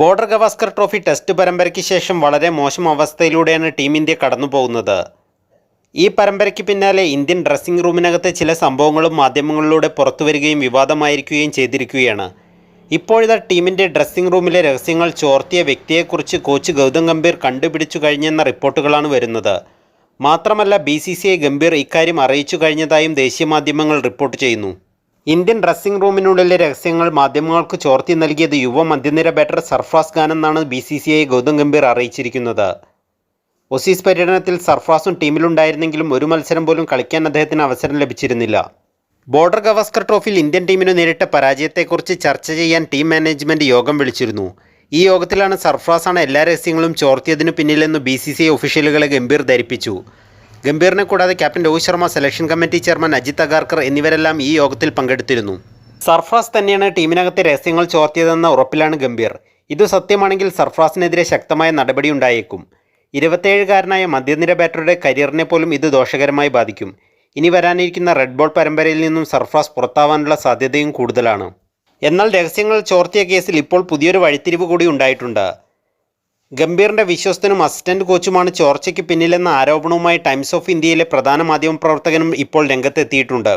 Border Gavaskar trophy test പരമ്പരയ്ക്ക് ശേഷം വളരെ മോശം അവസ്ഥയിലൂടെയാണ് ടീം ഇന്ത്യ കടന്നുപോകുന്നത്. ഈ പരമ്പരയ്ക്ക് പിന്നാലെ ഇന്ത്യൻ ഡ്രസ്സിംഗ് റൂമിനകത്തെ ചില സംഭവങ്ങളും മാധ്യമങ്ങളിലൂടെ പുറത്തുവരികയും വിവാദമായിരിക്കുകയും ചെയ്തിരിക്കുകയാണ്. ഇപ്പോഴിതാ ടീമിന്റെ ഡ്രസ്സിംഗ് റൂമിലെ രഹസ്യങ്ങൾ ചോർത്തിയ വ്യക്തിയെക്കുറിച്ച് കോച്ച് ഗൗതം ഗംഭീർ കണ്ടുപിടിച്ചു കഴിഞ്ഞെന്ന റിപ്പോർട്ടുകളാണ് വരുന്നത്. മാത്രമല്ല B C C I Gambhir ഇക്കാര്യം അറിയിച്ചു കഴിഞ്ഞതായും ദേശീയ മാധ്യമങ്ങൾ റിപ്പോർട്ട് ചെയ്യുന്നു. ഇന്ത്യൻ ഡ്രസ്സിംഗ് റൂമിനുള്ളിലെ രഹസ്യങ്ങൾ മാധ്യമങ്ങൾക്ക് ചോർത്തി നൽകിയത് യുവ മധ്യനിര ബാറ്റർ സർഫ്രാസ് ഖാൻ എന്നാണ് B C C I Gautam Gambhir അറിയിച്ചിരിക്കുന്നത്. ഒസീസ് പര്യടനത്തിൽ സർഫ്രാസും ടീമിലുണ്ടായിരുന്നെങ്കിലും ഒരു മത്സരം പോലും കളിക്കാൻ അദ്ദേഹത്തിന് അവസരം ലഭിച്ചിരുന്നില്ല. ബോർഡർ ഗവാസ്കർ ട്രോഫിയിൽ ഇന്ത്യൻ ടീമിന് നേരിട്ട പരാജയത്തെക്കുറിച്ച് ചർച്ച ചെയ്യാൻ ടീം മാനേജ്മെന്റ് യോഗം വിളിച്ചിരുന്നു. ഈ യോഗത്തിലാണ് സർഫ്രാസാണ് എല്ലാ രഹസ്യങ്ങളും ചോർത്തിയതിനു പിന്നിലെന്ന് ബി സി സി ഐ ഒഫീഷ്യലുകളെ ഗംഭീർ ധരിപ്പിച്ചു. ഗംഭീറിനെ കൂടാതെ captain Rohit Sharma selection committee chairman Ajit Agarkar എന്നിവരെല്ലാം ഈ യോഗത്തിൽ പങ്കെടുത്തിരുന്നു. സർഫ്രാസ് തന്നെയാണ് ടീമിനകത്തെ രഹസ്യങ്ങൾ ചോർത്തിയതെന്ന ഉറപ്പിലാണ് ഗംഭീർ. ഇത് സത്യമാണെങ്കിൽ സർഫ്രാസിനെതിരെ ശക്തമായ നടപടി നടപടിയുണ്ടായേക്കും ഇരുപത്തേഴുകാരനായ മധ്യനിര ബാറ്ററുടെ കരിയറിനെ പോലും ഇത് ദോഷകരമായി ബാധിക്കും. ഇനി വരാനിരിക്കുന്ന റെഡ് ബോൾ പരമ്പരയിൽ നിന്നും സർഫ്രാസ് പുറത്താവാനുള്ള സാധ്യതയും കൂടുതലാണ്. എന്നാൽ രഹസ്യങ്ങൾ ചോർത്തിയ കേസിൽ ഇപ്പോൾ പുതിയൊരു വഴിത്തിരിവ് കൂടി ഉണ്ടായിട്ടുണ്ട്. ഗംഭീറിന്റെ വിശ്വസ്തനും അസിസ്റ്റന്റ് കോച്ചുമാണ് ചോർച്ചയ്ക്ക് പിന്നിലെന്ന ആരോപണവുമായി ടൈംസ് ഓഫ് ഇന്ത്യയിലെ പ്രധാന മാധ്യമപ്രവർത്തകനും ഇപ്പോൾ രംഗത്തെത്തിയിട്ടുണ്ട്.